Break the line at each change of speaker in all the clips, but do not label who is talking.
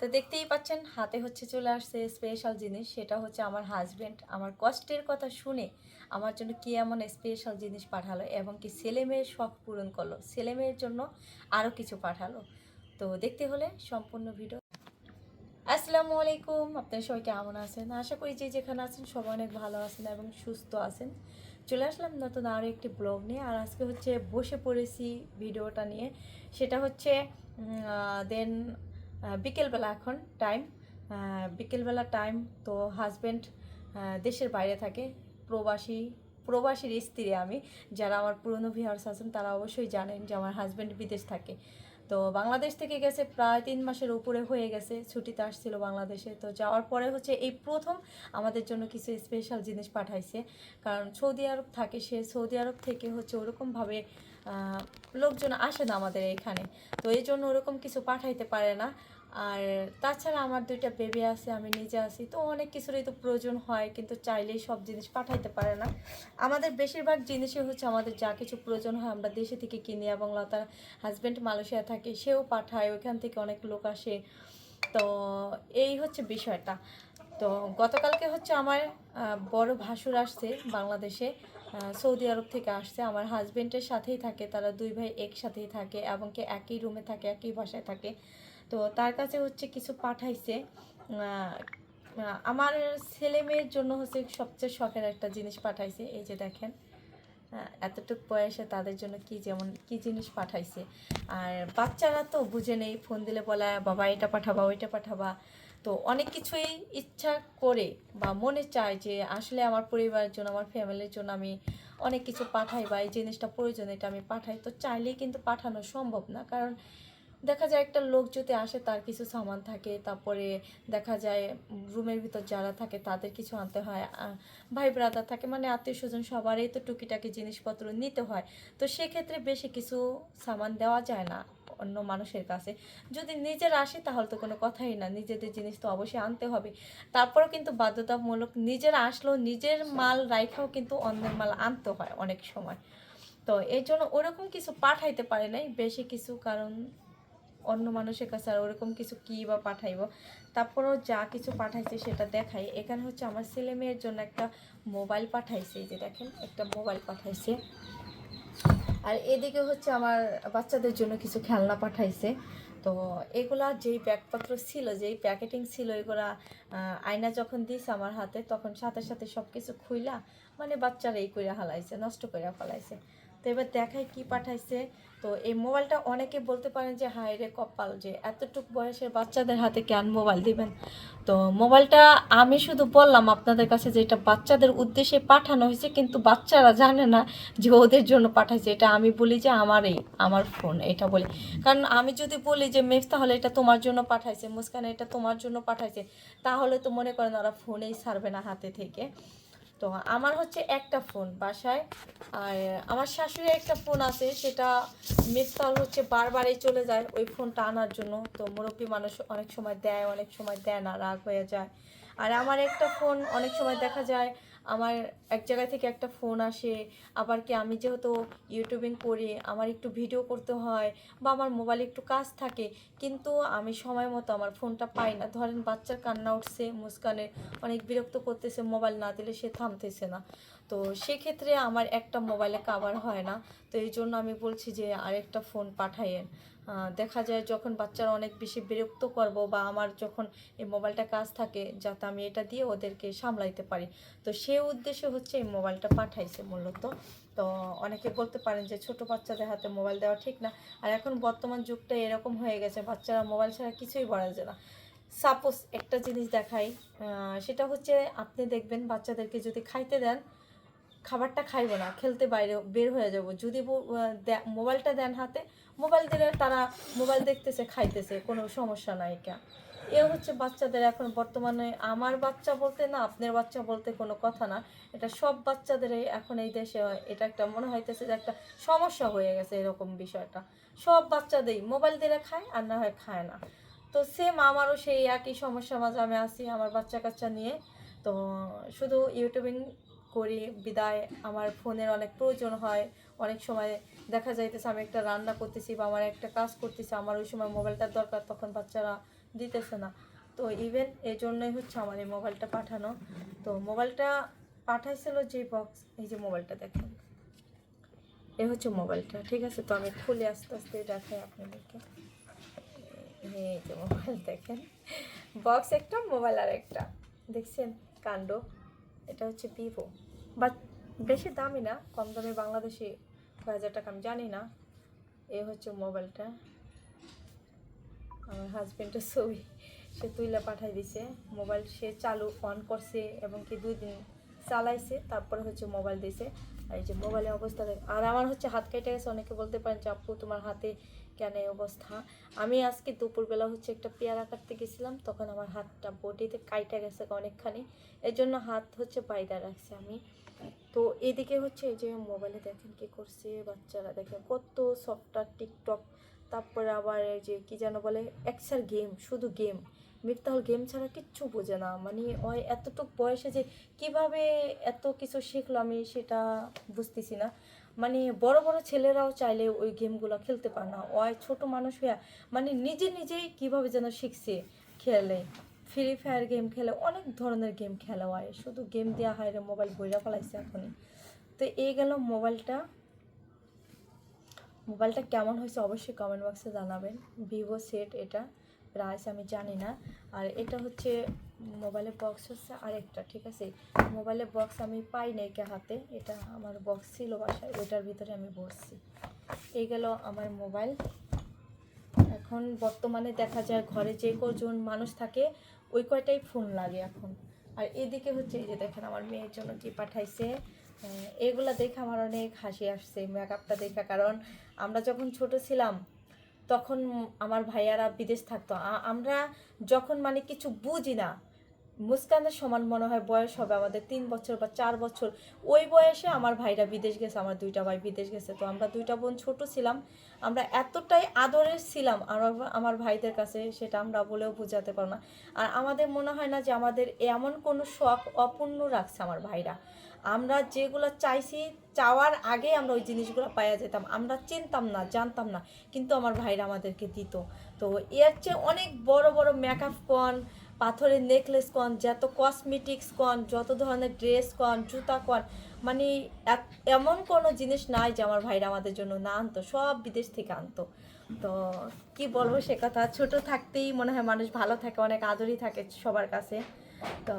তো দেখতেই পাচ্ছেন, হাতে হচ্ছে চলে আসছে স্পেশাল জিনিস, সেটা হচ্ছে আমার হাজব্যান্ড আমার কষ্টের কথা শুনে আমার জন্য কি এমন স্পেশাল জিনিস পাঠালো এবং কি ছেলে মেয়ের শখ পূরণ করল। ছেলে মেয়ের জন্য আরও কিছু পাঠালো। তো দেখতে হলে সম্পূর্ণ ভিডিও আসসালামু আলাইকুম, আপনার সবাই কেমন আছেন? আশা করি যে যেখানে আছেন সবাই অনেক ভালো আছেন এবং সুস্থ আছেন। চলে আসলাম নতুন আরও একটি ব্লগ নিয়ে, আর আজকে হচ্ছে বসে পড়েছি ভিডিওটা নিয়ে। সেটা হচ্ছে দেন বিকেলবেলা এখন টাইম বিকেলবেলা টাইম তো হাজব্যান্ড দেশের বাইরে থাকে। প্রবাসী, প্রবাসীর স্ত্রী আমি। যারা আমার পুরনো ভিউয়ার্স আছেন, তারা অবশ্যই জানেন যে আমার হাজব্যান্ড বিদেশ থাকে। তো বাংলাদেশ থেকে গেছে প্রায় তিন মাসের উপরে হয়ে গেছে। ছুটিতে আসছিল বাংলাদেশে। তো যাওয়ার পরে হচ্ছে এই প্রথম আমাদের জন্য কিছু স্পেশাল জিনিস পাঠাইছে। কারণ সৌদি আরব থাকে সে। সৌদি আরব থেকে হচ্ছে ওরকমভাবে লোকজন আসে না আমাদের এখানে। তো এই জন্য ওরকম কিছু পাঠাইতে পারে না। আর তাছাড়া আমার দুইটা বেবি আছে, আমি নিজে আছি। তো অনেক কিছুরই তো প্রয়োজন হয়, কিন্তু চাইলেই সব জিনিস পাঠাইতে পারে না। আমাদের বেশিরভাগ জিনিসই হচ্ছে আমাদের যা কিছু প্রয়োজন হয়, আমরা দেশে থেকে কিনি এবং লতার হাজব্যান্ড মালয়েশিয়া থাকে, সেও পাঠায় ওইখান থেকে অনেক লোক আসে। তো এই হচ্ছে বিষয়টা। তো গতকালকে হচ্ছে আমার বড় ভাসুর আসছে বাংলাদেশে। সৌদি আরব থেকে আসছে। আমার হাজবেন্ডের সাথেই থাকে, তারা দুই ভাই একসাথেই থাকে এবং কি একই রুমে থাকে, একই বাসায় থাকে। তো তার কাছে হচ্ছে কিছু পাঠাইছে। আমার ছেলে মেয়ের জন্য হচ্ছে সবচেয়ে শখের একটা জিনিস পাঠাইছে। এই যে দেখেন এতটুক বয়সে তাদের জন্য কি যেমন, কি জিনিস পাঠাইছে। আর বাচ্চারা তো বুঝে নেই ফোন দিলে বলা, বাবা, এটা পাঠাবা, ওইটা পাঠাবা। তো অনেক কিছুই ইচ্ছা করে বা মনে চায় যে আসলে আমার পরিবারের জন্য, আমার ফ্যামিলির জন্য আমি অনেক কিছু পাঠাই বা এই জিনিসটা প্রয়োজন, এটা আমি পাঠাই। তো চাইলেই কিন্তু পাঠানো সম্ভব না। কারণ দেখা যায় একটা লোক যদি আসে, তার কিছু সামান থাকে, তারপরে দেখা যায় রুমের ভিতর যারা থাকে, তাদের কিছু আনতে হয় ভাই ব্রাদার থাকে মানে আত্মীয় স্বজন সবারই তো টুকিটাকি জিনিসপত্র নিতে হয়। তো সেক্ষেত্রে বেশি কিছু সামান দেওয়া যায় না। অন্য মানুষের কাছে। যদি নিজের আসে তাহলে তো কোনো কথাই না, নিজেদের জিনিস তো অবশ্যই আনতে হবে। তারপরেও কিন্তু বাধ্যতামূলক নিজের আসলেও নিজের মাল রাইখাও কিন্তু অন্যের মাল আনতে হয় অনেক সময়। তো এই জন্য ওরকম কিছু পাঠাইতে পারে নাই, বেশি কিছু, কারণ অন্য মানুষের কাছে আর ওরকম কিছু কী বা পাঠাইব? তারপরেও যা কিছু পাঠাইছে সেটা দেখাই। এখানে হচ্ছে আমার ছেলে মেয়ের জন্য একটা মোবাইল পাঠাইছে যে দেখেন, একটা মোবাইল পাঠাইছে। আর এদিকে হচ্ছে আমার বাচ্চাদের জন্য কিছু খেলনা পাঠাইছে। তো এগুলা যেই ব্যাগপত্র ছিল, যেই প্যাকেটিং ছিল, এগুলা আয়না যখন দিস আমার হাতে, তখন সাথে সাথে সব কিছু খুইলা মানে বাচ্চারা এই করে হালাইছে, নষ্ট করে ফেলাইছে। তো এবার দেখায় কি পাঠাইছে। তো এই মোবাইলটা অনেকে বলতে পারেন যে, হায় রে কপাল, যে এতটুকু বয়সের বাচ্চাদের হাতে কেন মোবাইল দিবেন? তো মোবাইলটা আমি শুধু বললাম আপনাদের কাছে যে, এটা বাচ্চাদের উদ্দেশ্যে পাঠানো হয়েছে, কিন্তু বাচ্চারা জানে না যে ওদের জন্য পাঠাইছে। এটা আমি বলি যে, আমারই, আমার ফোন, এটা বলি। কারণ আমি যদি বলি যে, মেফ, তাহলে এটা তোমার জন্য পাঠাইছে, মুস্কান, এটা তোমার জন্য পাঠাইছে, তাহলে তো মনে করেন ওরা ফোনেই ছাড়বে না হাতে থেকে। তো আমার হচ্ছে একটা ফোন বাসায়, আর আমার শাশুড়ি একটা ফোন আছে, সেটা মিসকাল হচ্ছে বারবারই চলে যায় ওই ফোনটা আনার জন্য। তো মুরব্বী মানুষ অনেক সময় দেয়, অনেক সময় দেয় না, রাগ হয়ে যায়। আর আমার একটা ফোন অনেক সময় দেখা যায় আমার এক জায়গা থেকে একটা ফোন আসে, আবার কি আমি যেহেতু ইউটিউবিং করি, আমার একটু ভিডিও করতে হয় বা আমার মোবাইলে একটু কাজ থাকে, কিন্তু আমি সময় মতো আমার ফোনটা পাই না। ধরেন বাচ্চার কান্না উঠছে মুস্কানে অনেক বিরক্ত করতেছে মোবাইল না দিলে সে থামতেছে না। তো সেক্ষেত্রে আমার একটা মোবাইলে কাভার হয় না। তো এই জন্য আমি বলছি যে আরেকটা ফোন পাঠাইয়েন দেখা যায় যখন বাচ্চারা অনেক বেশি বিরক্ত করব বা আমার যখন এই মোবাইলটা কাজ থাকে, যাতে আমি এটা দিয়ে ওদেরকে সামলাইতে পারি। তো সে উদ্দেশ্যে হচ্ছে এই মোবাইলটা পাঠাইছে মূলত। তো অনেকে বলতে পারেন যে ছোট বাচ্চাদের হাতে মোবাইল দেওয়া ঠিক না। আর এখন বর্তমান যুগটা এরকম হয়ে গেছে, বাচ্চারা মোবাইল ছাড়া কিছুই বলা যায় না। সাপোজ একটা জিনিস দেখাই সেটা হচ্ছে আপনি দেখবেন বাচ্চাদেরকে যদি খাইতে দেন খাবারটা খাইব না, খেলতে বাইরে বের হয়ে যাব। যদি মোবাইলটা দেন হাতে, মোবাইল দিলে তারা মোবাইল দেখতেছে, খাইতেছে, কোনো সমস্যা নাই কা এ হচ্ছে বাচ্চাদের এখন বর্তমানে, আমার বাচ্চা বলতে না, আপনার বাচ্চা বলতে কোনো কথা না। এটা সব বাচ্চাদের এখন এই দেশে হয়। এটা একটা মনে হইতেছে যে একটা সমস্যা হয়ে গেছে এরকম বিষয়টা। সব বাচ্চাদেরই মোবাইল দিলে খায়, আর না হয় খায় না। তো সেম আমারও সেই একই সমস্যা মাঝে আমি আছি, আমার বাচ্চা কাচ্চা নিয়ে। তো শুধু ইউটিউবিং করি, বিদায় আমার ফোনের অনেক প্রয়োজন হয়। অনেক সময় দেখা যাইতেছে আমি একটা রান্না করতেছি বা আমার একটা কাজ করতেছি, আমার ওই সময় মোবাইলটার দরকার তখন বাচ্চারা দিতেছে না। তো ইভেন এই জন্যই হচ্ছে আমার এই মোবাইলটা পাঠানো। তো মোবাইলটা পাঠাইছিল যে বক্স এই যে মোবাইলটা দেখেন। এ হচ্ছে মোবাইলটা, ঠিক আছে? তো আমি খুলে আস্তে আস্তে দেখাই আপনাদেরকে। এই যে মোবাইল দেখেন। বক্স একটা, মোবাইল আর একটা দেখছেন? কাণ্ড। এটা হচ্ছে ভিভো বাট বেশি দামি না, কম দামে বাংলাদেশে কয় হাজার টাকা, আমি জানি না। এ হচ্ছে মোবাইলটা। আমার হাজব্যান্ডের ছবি, সে তুইলা পাঠাই দিছে। মোবাইল সে চালু অন করছে এবং কি দুই দিন চালাইছে, তারপরে হচ্ছে মোবাইল দিছে। আর এই যে মোবাইলের অবস্থা আর আমার হচ্ছে হাত কেটে গেছে, অনেকে বলতে পারেন যে, আপু, তোমার হাতে কেন এই অবস্থা? আমি আজকে দুপুরবেলা হচ্ছে একটা পেয়ারা কাটতে গেছিলাম, তখন আমার হাতটা বডিতে কাইটা গেছে অনেকখানি। এর জন্য হাত হচ্ছে বাইদা রাখছে আমি। এদিকে হচ্ছে এই যে মোবাইলে দেখেন কি করছে বাচ্চারা। দেখেন কত সফটওয়্যার টিকটক। তারপরে আবার এই যে কি যেন বলে একসার গেম শুধু গেম মিফতাহুল গেম ছাড়া কিচ্ছু বোঝে না। মানে ওই এতটুক বয়সে যে কীভাবে এত কিছু শিখলো আমি সেটা বুঝতেছি না। মানে বড় বড় ছেলেরাও চাইলে ওই গেমগুলো খেলতে পারে না। ওই ছোট মানুষ হইয়া মানে নিজে নিজেই কীভাবে যেন শিখছে খেলে ফ্রি ফায়ার গেম খেলে অনেক ধরনের গেম খেলা হয়। শুধু গেম দেওয়া হয় রে মোবাইল বইরা ফেলাইছে এখনই। তো এই গেল মোবাইলটা মোবাইলটা কেমন হয়েছে অবশ্যই কমেন্ট বক্সে জানাবেন। ভিভো সেট এটা প্রাইস আমি জানি না। আর এটা হচ্ছে মোবাইলের বক্স হচ্ছে আরেকটা, ঠিক আছে? মোবাইলের বক্স আমি পাই নাই কে হাতে। এটা আমার বক্স ছিল বাসায়, ওইটার ভিতরে আমি বসছি। এই গেল আমার মোবাইল এখন বর্তমানে দেখা যায় ঘরে যে কজন মানুষ থাকে ওই কয়টাই ফোন লাগে এখন। আর এদিকে হচ্ছে এই যে দেখেন আমার মেয়ের জন্য কি পাঠাইছে এগুলো দেখে আমার অনেক হাসি আসছে মেকআপটা দেখে। কারণ আমরা যখন ছোট ছিলাম, তখন আমার ভাইয়ারা বিদেশ থাকতো। আমরা যখন মানে কিছু বুঝি না মুস্কানের সমান মনে হয় বয়স হবে আমাদের তিন বছর বা চার বছর। ওই বয়সে আমার ভাইরা বিদেশ গেছে, আমার দুইটা ভাই বিদেশ গেছে। তো আমরা দুইটা বোন ছোট ছিলাম, আমরা এতটাই আদরের ছিলাম আর আমার ভাইদের কাছে, সেটা আমরা বলেও বোঝাতে পারব না। আর আমাদের মনে হয় না যে আমাদের এমন কোনো শখ অপূর্ণ রাখছে আমার ভাইরা। আমরা যেগুলো চাইছি, চাওয়ার আগে আমরা ওই জিনিসগুলো পাইয়া যেতাম। আমরা চিনতাম না, জানতাম না, কিন্তু আমার ভাইরা আমাদেরকে দিত। তো এর চেয়ে অনেক বড় বড় মেকআপ কন পাথরের নেকলেস কন, যত কসমেটিক্স কন, যত ধরনের ড্রেস কন, জুতা কন মানে এমন কোনো জিনিস নাই যে আমার ভাইরা আমাদের জন্য না আনতো, সব বিদেশ থেকে আনতো। তো কি বলব সে কথা, ছোট থাকতেই মনে হয় মানুষ ভালো থাকে, অনেক আদরই থাকে সবার কাছে। তো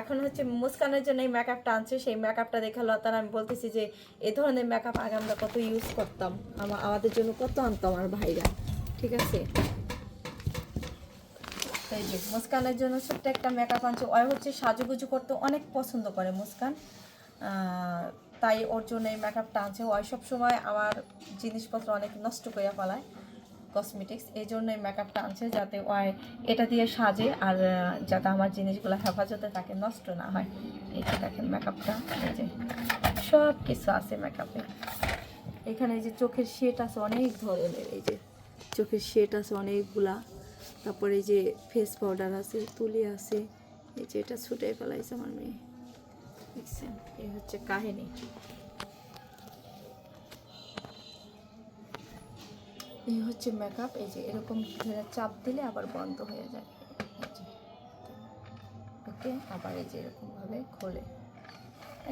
এখন হচ্ছে মুস্কানের জন্য এই মেকআপটা আনছে, সেই মেকআপটা দেখে লতার আমি বলতেছি যে, এ ধরনের মেকআপ আগে আমরা কত ইউজ করতাম আমাদের জন্য কত আনতো আমার ভাইরা, ঠিক আছে? এই যে, মুস্কানের জন্য ছোট্ট একটা মেকআপ আনছে। ওই হচ্ছে সাজুগুজু করতে অনেক পছন্দ করে মুস্কান। তাই ওর জন্য এই মেকআপটা আনছে। ওই সব সময় আমার জিনিসপত্র অনেক নষ্ট করে ফেলায় কসমেটিক্স এই জন্য এই মেকআপটা আনছে যাতে ওই এটা দিয়ে সাজে আর যাতে আমার জিনিসগুলো হেফাজতে থাকে, নষ্ট না হয়। এই যে দেখেন মেকআপটা এই যে সব কিছু আছে মেকআপে এখানে এই যে চোখের শেড আছে অনেক ধরনের, এই যে চোখের শেড আছে অনেকগুলা। তারপরে যে ফেস পাউডার আছে, তুলি আছে, এই যে এটা ছুটে ফেলাইছে আমার মেয়ে। দেখছেন, এই হচ্ছে কাহিনী। এই হচ্ছে মেকআপ এই যে এরকম ধরে চাপ দিলে আবার বন্ধ হয়ে যায়। ওকে, আবার এই যে এরকমভাবে খোলে।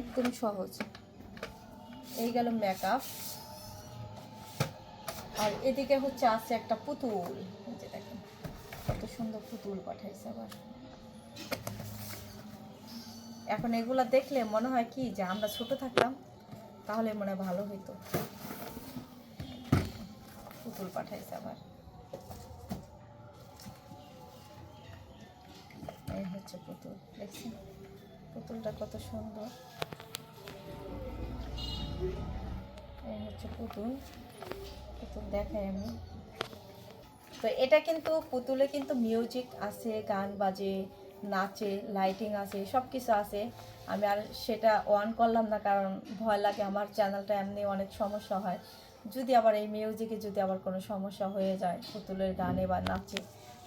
একদম সহজ। এই গেল মেকআপ আর এদিকে হচ্ছে আছে একটা পুতুল। সুন্দর পুতুল পাঠাইছে আবার। এখন এগুলা দেখলে মনে হয় কি যে আমরা ছোট থাকতাম, তাহলে মনে ভালো হইতো। পুতুল পাঠাইছে আবার। এই হচ্ছে পুতুল, দেখছেন? পুতুলটা কত সুন্দর। এই হচ্ছে পুতুল। পুতুল দেখাই আমি। তো এটা কিন্তু পুতুলে কিন্তু মিউজিক আছে, গান বাজে, নাচে লাইটিং আছে সব কিছু আছে। আমি আর সেটা অন করলাম না কারণ ভয় লাগে, আমার চ্যানেলটা এমনি অনেক সমস্যা হয়। যদি আবার এই মিউজিকে যদি আবার কোনো সমস্যা হয়ে যায় পুতুলের গানে বা নাচে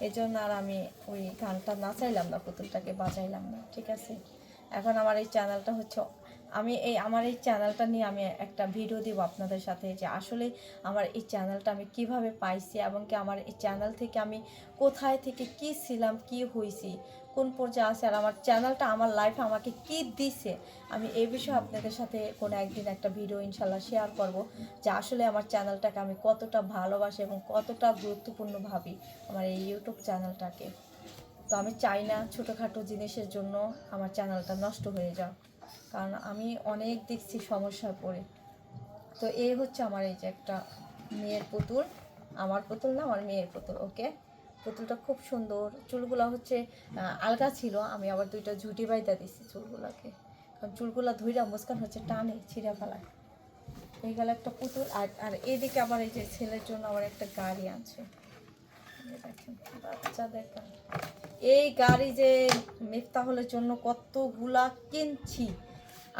এই জন্য আর আমি ওই গানটা নাচাইলাম না, পুতুলটাকে বাজাইলাম না, ঠিক আছে? এখন আমার এই চ্যানেলটা হচ্ছে আমি এই, আমার এই চ্যানেলটা নিয়ে আমি একটা ভিডিও দেবো আপনাদের সাথে যে আসলে আমার এই চ্যানেলটা আমি কীভাবে পাইছি এবং কি আমার এই চ্যানেল থেকে আমি কোথায় থেকে কি ছিলাম, কি হয়েছি কোন পর্যায়ে আছে আর আমার চ্যানেলটা আমার লাইফ আমাকে কি দিছে, আমি এই বিষয়ে আপনাদের সাথে কোনো একদিন একটা ভিডিও ইনশাল্লাহ শেয়ার করব যে আসলে আমার চ্যানেলটাকে আমি কতটা ভালোবাসি এবং কতটা গুরুত্বপূর্ণ ভাবি আমার এই ইউটিউব চ্যানেলটাকে তো আমি চাই না ছোটোখাটো জিনিসের জন্য আমার চ্যানেলটা নষ্ট হয়ে যাক। কারণ আমি অনেক দেখছি সমস্যায় পড়ে। তো এই হচ্ছে আমার এই যে একটা মেয়ের পুতুল। আমার পুতুল না আমার মেয়ের পুতুল ওকে? পুতুলটা খুব সুন্দর। চুলগুলো হচ্ছে আলগা ছিল। আমি আবার দুইটা ঝুটি বাইদা দিছি চুলগুলাকে। কারণ চুলগুলা ধুইরা মুস্কান হচ্ছে টানে ছিঁড়া ফেলায়। এই গেল একটা পুতুল। আর আর এদিকে আবার এই যে ছেলের জন্য আবার একটা গাড়ি আছে দেখেন, বাচ্চা দেখেন এই গাড়ি যে মিফতাহলের জন্য কতগুলা কিনছি।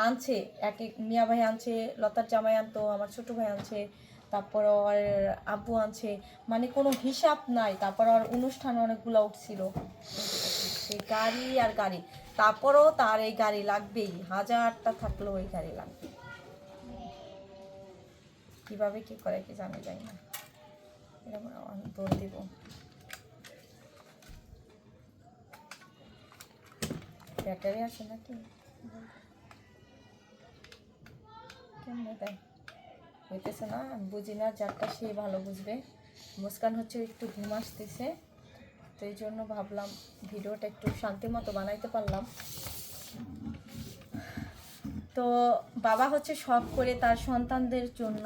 আনছে, এক এক মিয়া ভাই আনছে, লতার জামাই আনতো, আমার ছোট ভাই আনছে, তারপর ওর আব্বু আনছে। মানে কোনো হিসাব নাই, তারপর আর অনুষ্ঠান অনেকগুলো উঠছিল। সেই গাড়ি আর গাড়ি। তারপরও তার এই গাড়ি লাগবেই, হাজারটা থাকলেও এই গাড়ি লাগবে। কীভাবে কি করে কি জানি যাই না। এরকম দৌড় দিব। ব্যাটারি আছে নাকি কেমনে দেয়? হইতেছে না বুঝি না, যারটা সে ভালো বুঝবে। মুস্কান হচ্ছে একটু ঘুম আসতেছে, তো এই জন্য ভাবলাম ভিডিওটা একটু শান্তি মতো বানাইতে পারলাম। তো বাবা হচ্ছে শখ করে তার সন্তানদের জন্য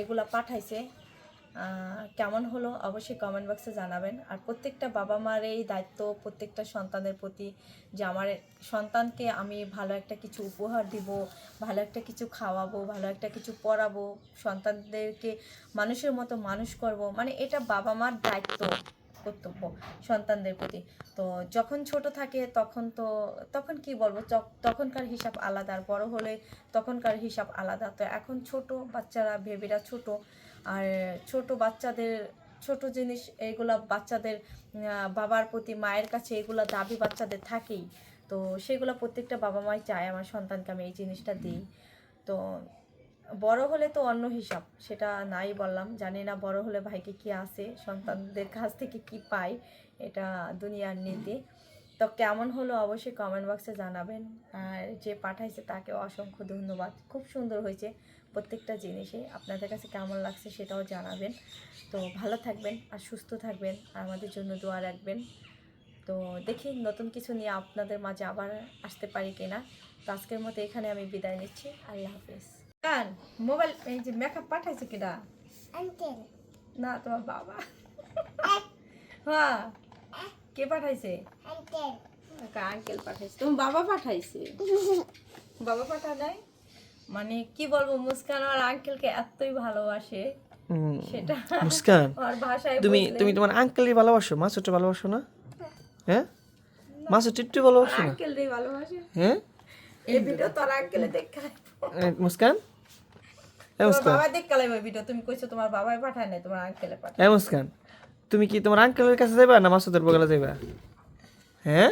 এগুলা পাঠাইছে। কেমন হলো অবশ্যই কমেন্ট বক্সে জানাবেন। আর প্রত্যেকটা বাবা মার এই দায়িত্ব, প্রত্যেকটা সন্তানের প্রতি যে আমার সন্তানকে আমি ভালো একটা কিছু উপহার দিব, ভালো একটা কিছু খাওয়াবো, ভালো একটা কিছু পড়াবো, সন্তানদেরকে মানুষের মতো মানুষ করব মানে এটা বাবা মার দায়িত্ব, কর্তব্য সন্তানদের প্রতি। তো যখন ছোট থাকে তখন তো, তখন কি বলব তখনকার হিসাব আলাদা, আর বড় হলে তখনকার হিসাব আলাদা। তো এখন ছোট বাচ্চারা বেবিরা ছোট আর ছোট বাচ্চাদের, ছোট জিনিস এইগুলা বাচ্চাদের বাবার প্রতি মায়ের কাছে এগুলা দাবি বাচ্চাদের থাকেই। তো সেগুলো প্রত্যেকটা বাবা মাই চায় আমার সন্তানকে আমি এই জিনিসটা দিই। তো বড় হলে তো অন্য হিসাব, সেটা নাই বললাম। জানি না বড় হলে ভাইকে কি আসে সন্তানদের কাছ থেকে কি পাই এটা দুনিয়ার নীতি। তো কেমন হলো অবশ্যই কমেন্ট বক্সে জানাবেন। আর যে পাঠাইছে তাকে অসংখ্য ধন্যবাদ। খুব সুন্দর হয়েছে। প্রত্যেকটা জিনিসে আপনাদের কাছে কেমন লাগছে সেটাও জানাবেন। তো ভালো থাকবেন আর সুস্থ থাকবেন আর আমাদের জন্য দোয়া রাখবেন। তো দেখি নতুন কিছু নিয়ে আপনাদের মাঝে আবার আসতে পারি কিনা। তো আজকের মতো এখানে আমি বিদায় নিচ্ছি। আল্লাহ হাফেজ। কান মোবাইল এই যে মেকআপ পাঠাইছে কিনা? না তোমার বাবা। হ্যাঁ। কে পাঠাইছে?
আঙ্কেল
পাঠাইছে। তোমার বাবা পাঠাইছে? বাবা পাঠা নাই? মানে কি বলব মুস্কান আর আঙ্কেলকে এতই ভালোবাসে। সেটা
মুস্কান তুমি তুমি তোমার আঙ্কেলই ভালোবাসো? মাছুটে ভালোবাসো না? হ্যাঁ? মাছুটি একটু ভালোবাসো না?
আঙ্কেলটাই ভালোবাসে।
হ্যাঁ?
এই ভিডিও তোর আঙ্কেলে দেখা
এ, মুস্কান?
বাবা ভিডিও। তুমি কইছো তোমার বাবাই পাঠায় নাই তোমার আঙ্কেলে পাঠায়
এ মুস্কান। তুমি কি তোমার আঙ্কেলের কাছে যাইবা না মাসুদের বগলে যাইবা? হ্যাঁ?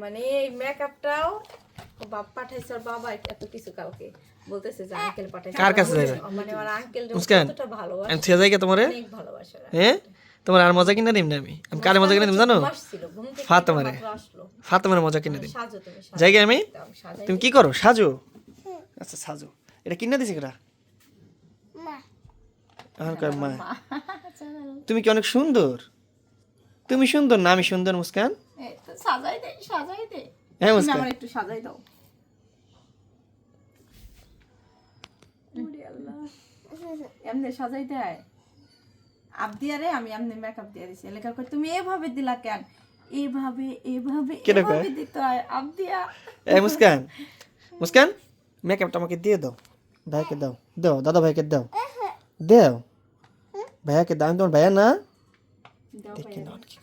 মানে এই মেকআপটাও বাপ পাঠাইছে আর বাবা এত কিছু কাউকে বলতেছে যে আঙ্কেল পাঠাইছে।
কার কাছে যাবে?
মানে আমার আঙ্কেল
মুস্কান
কতটা ভালোবাসে।
আমি ছেড়ে যাই তোমারে?
অনেক ভালোবাসে
হ্যাঁ তোমার আর মজা কিনে দিম না আমি? আমি কারে মজা কিনে দিম জানো? ফাতেমারে। ফাতেমার মজা কিনে দিম।
সাজো তুমি
জায়গায় আমি? তুমি কি করো? সাজো? আচ্ছা সাজো। এটা কিনে দিছি কেটা
মা।
আমার মা? তুমি কি অনেক সুন্দর? তুমি সুন্দর না আমি সুন্দর মুস্কান?
সাজাই দে সাজাই দে।
হ্যাঁ মুস্কান
আমার একটু সাজাই দাও। এমনি সাজাই দেয়। আপ দিয়া রে আমি এমনি মেকআপ দিয়ে দিছি। লেখা করে তুমি এভাবে দিলা কেন? এভাবে এভাবে এভাবে দিতে হয় আপ দিয়া।
এই মুস্কান মুস্কান মেকআপটা আমাকে দিয়ে দাও। ভাইকে দাও। দাও দাদা ভাইকে দাও। দাও। ভাইয়াকে দাও আমি তোমার ভাইয়া না।
দাও
দেখি না কি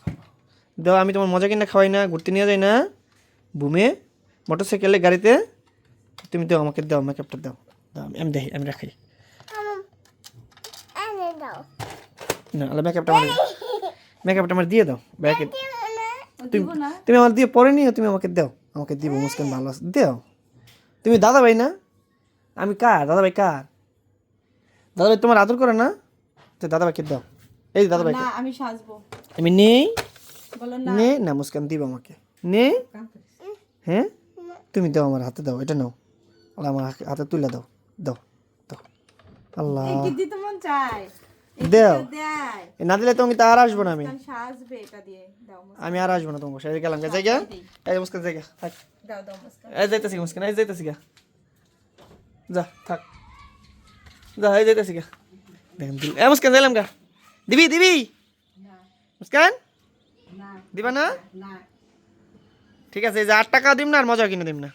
দাও আমি তোমার মজা কিনা খাওয়াই না ঘুরতে নিয়ে যাই না। বুমে মোটর সাইকেলে গাড়িতে তুমি দাও আমাকে দাও মেকআপটা দাও। দাও আমি- দেখি আমি রাখি। না আলো মেকআপটা আমার মেকআপটা আমার দিয়ে দাও
দিব না।
তুমি আমার দিয়ে পরে নিও তুমি আমাকে দাও। আমাকে দিব মুস্কান ভালো আছে? দাও। তুমি দাদা ভাই না? আমি কার? দাদা ভাই কার? দাদা ভাই তোমার আদর করে না? তো দাদা ভাইকে দাও। এই দাদা ভাই
আমি সাজবো।
আমি নেই। নে। না মুস্কান দিব আমাকে। নে। হ্যাঁ? তুমি দাও আমার হাতে দাও এটা নাও। আর আমার হাতে- তুলে দাও দাও দাও। আল্লাহ।
মন
দাও। না দিলে তুমি তো আর আসব না আমি।
সাজবে এটা দিয়ে। দাও
আমি আর আসব না তোমার সাথে গেলাম গা জায়গা। এই মুস্কান জায়গা থাক।
দাও দাও মুস্কান।
এই যাইতেছি মুস্কান এই যাইতেছি গা। যা থাক। যা এই যাইতেছি গা। দেখেন দিল। এ মুস্কান যাইলাম গা। দিবি দিবি? মুস্কান? দিবা না। ঠিক আছে এই যে আট টাকা দিম না আর মজা কিনে দিম না।